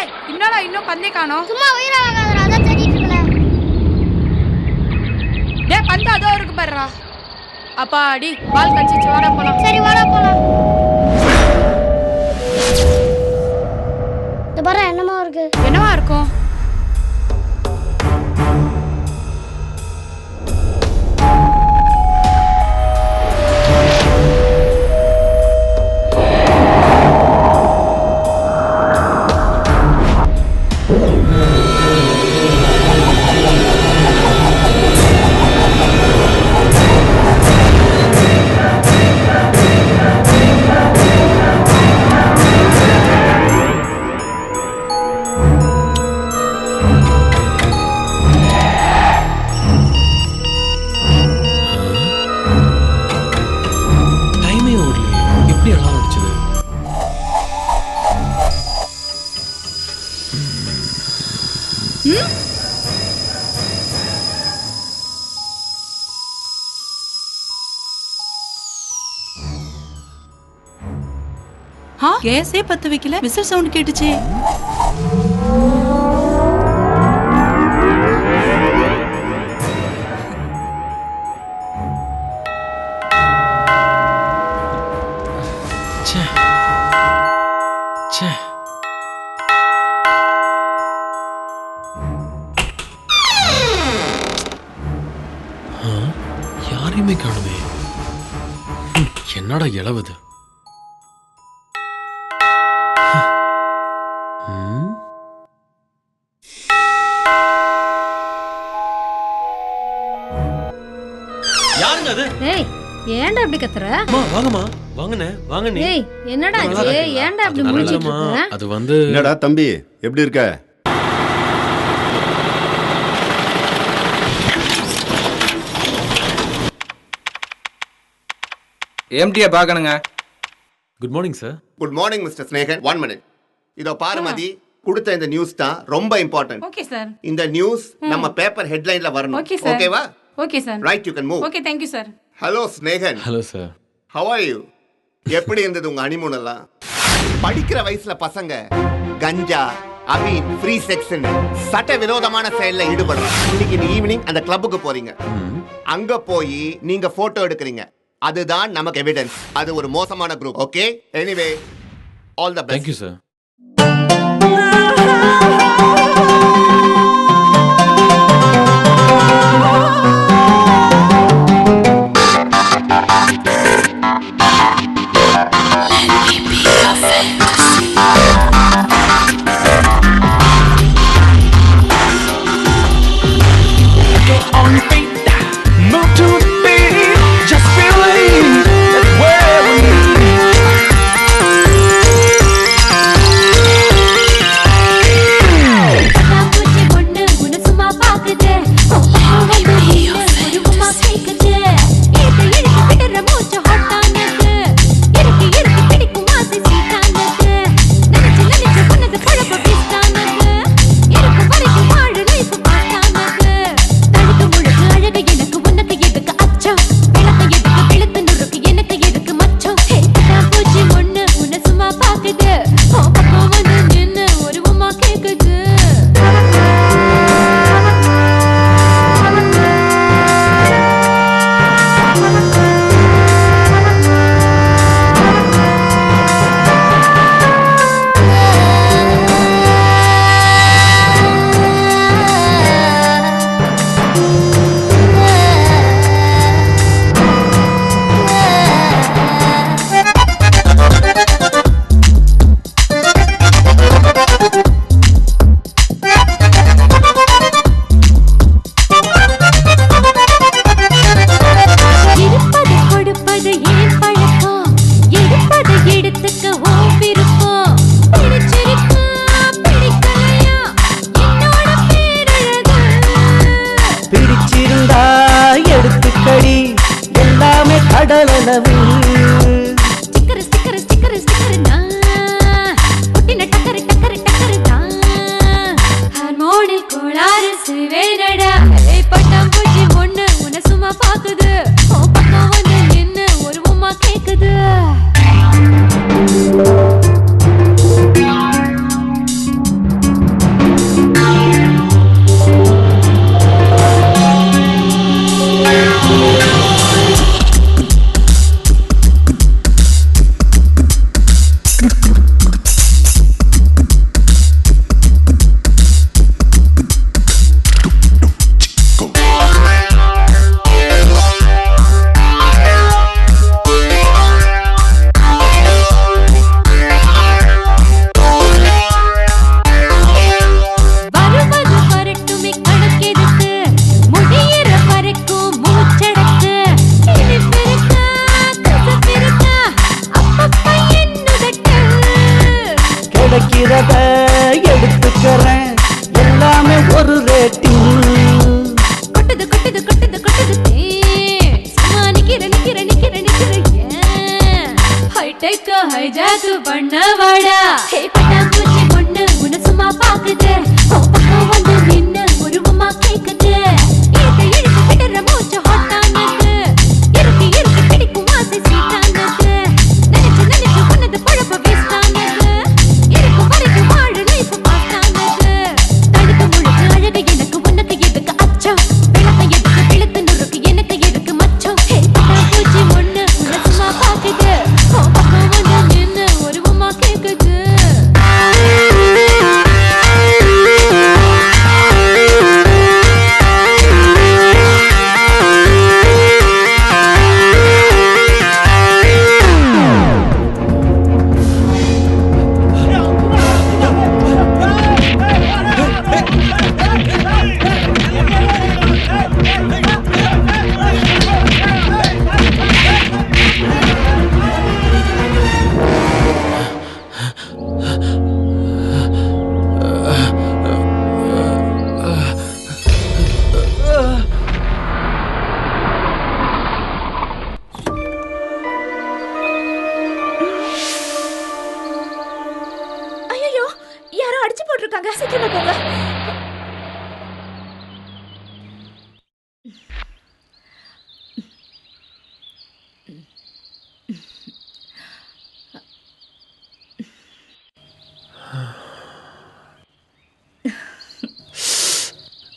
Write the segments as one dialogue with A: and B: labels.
A: டேய் என்னடா இன்னும் பந்தே காணோம்?
B: சும்மா உயிரை வாங்காதடா அதான் தேடிட்டு இருக்கல
A: டேய் பந்து அதோ இருக்கு பாருடா. அப்பாடி பால் கச்சிச்சு வாடா போலாம்.
B: சரி வாடா போலாம். இந்த பாரு என்னமா இருக்கு.
A: என்னவா இருக்கும்?
C: கேஸே பத்து வைக்கல. விசில் சவுண்ட் கேட்டுச்சே.
D: ச்சே. ச்சே. ஆ, யாரையுமே காணுமே. என்னடா இளவுது
E: ஏன்டா இப்படி கத்துற?
D: அம்மா வாங்கம்மா. வாங்கண்ணே வாங்க நீ
E: ஏய் என்னடா ஆச்சு? ஏன்டா இப்படி முடிச்சிட்டு. இருக்க?
D: அது வந்து
F: என்னடா தம்பி எப்படி இருக்க?
G: எம்டியை பார்க்கணுங்க.
D: Good morning sir
F: good morning mister Snehan one minute இதோ பாரு மதி. கொடுத்த இந்த நியூஸ் தான் ரொம்ப இம்பார்ட்டன்ட்
A: ஓகே சார்
F: இந்த நியூஸ் நம்ம பேப்பர் ஹெட்லைன்ல வரணும். ஓகேவா
A: okay sir
F: right you can move
A: okay thank you sir
F: hello Snehan
D: hello sir
F: how are you எப்படி இருந்தது உங்க ஹனிமூன் எல்லாம் படிக்கிற வயசுல பசங்க கஞ்சா அபீன் ஃப்ரீ செக்ஷன் சட்ட விரோதமான செயல்ல ஈடுபடுறாங்க இன்னைக்கு ஈவினிங் அந்த கிளப்புக்கு போறீங்க. அங்க போய் நீங்க போட்டோ எடுக்கிறீங்க. அதுதான் நமக்கு எவிடன்ஸ் அது ஒரு மோசமான group okay anyway all the best
D: thank you sir
E: love you.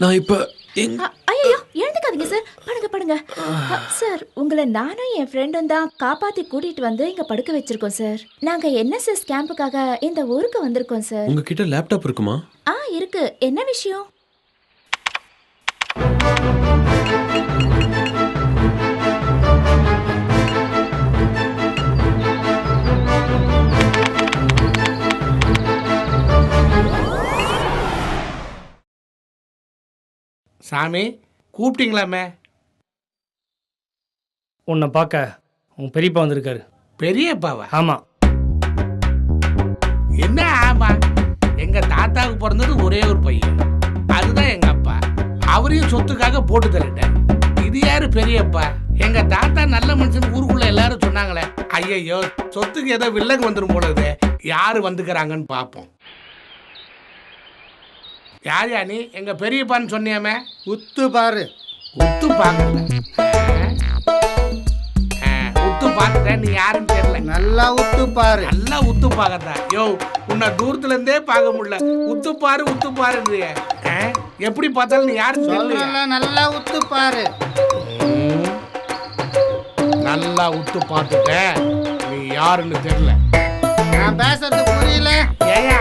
D: நான் இப்ப
E: ஐயோ எழுந்துக்காதீங்க சார் படுங்க படுங்க. அ, சார் உங்களை நானும் என் ஃப்ரெண்டும் தான் காப்பாத்தி கூட்டிட்டு வந்து இங்க படுக்க வச்சிருக்கோம் சார் நாங்க என்எஸ்எஸ் கேம்புக்காக இந்த ஊருக்கு வந்திருக்கோம் சார்
D: உங்ககிட்ட லேப்டாப் இருக்குமா?
E: ஆ இருக்கு. என்ன விஷயம்?
H: சாமி கூப்பிட்டீங்களாமே?
I: உன்னை பார்க்க உன் பெரியப்பா வந்திருக்காரு.
H: பெரியப்பாவா?
I: ஆமா.
H: என்ன ஆமா? எங்க தாத்தாவுக்கு பிறந்தது ஒரே ஒரு பையன். அதுதான் எங்க அப்பா. அவரையும் சொத்துக்காக போட்டு தரட்டேன் இது யாரு பெரியப்பா? எங்க தாத்தா நல்ல மனுஷன் ஊருக்குள்ள எல்லாரும் சொன்னாங்களே ஐயையோ சொத்துக்கு ஏதோ வில்லங்க வந்துரும் போல இது யாரு வந்துக்கிறாங்கன்னு பார்ப்போம் யார் யா நீ? எங்க பெரியப்பான்னு சொன்னியாமே?
I: உத்து பாரு.
H: உத்து பார்க்கல உத்து பார்த்துட்டேன் நீ யாருன்னு தெரியல.
I: நல்லா உத்து பாரு.
H: நல்லா உத்து பார்க்கறதா யோ உன்னை தூரத்துல இருந்தே பார்க்க முடியல. உத்து பாரு உத்து பாருன்றிய. எப்படி பார்த்தாலும் நீ யாருன்னு தெரியல
I: நல்லா உத்து பாரு.
H: நல்லா உத்து பார்த்துட்ட. நீ யாருன்னு தெரியல.
I: நான் பேசுறது புரியல.
H: ஏயா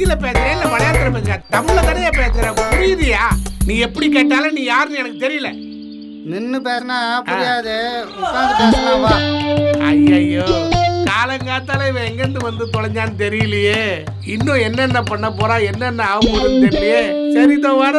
H: நீ என்ன ஹிந்தில பேசுற இல்ல மலையாளத்துல பேசுற தமிழ்ல தானே பேசுற புரியுதியா? நீ எப்படி கேட்டாலும் நீ யாருன்னு எனக்கு தெரியல.
I: நின்னு பேசினா புரியாது. உட்காந்து பேசலாம் வா.
H: ஐயையோ காலங்காத்தால இவன் எங்கிருந்து வந்து தொலைஞ்சான்னு தெரியலையே. இன்னும் என்னென்ன பண்ண போறா என்னென்ன ஆக போகுதுன்னு தெரியலையே. சரி இதோ வர.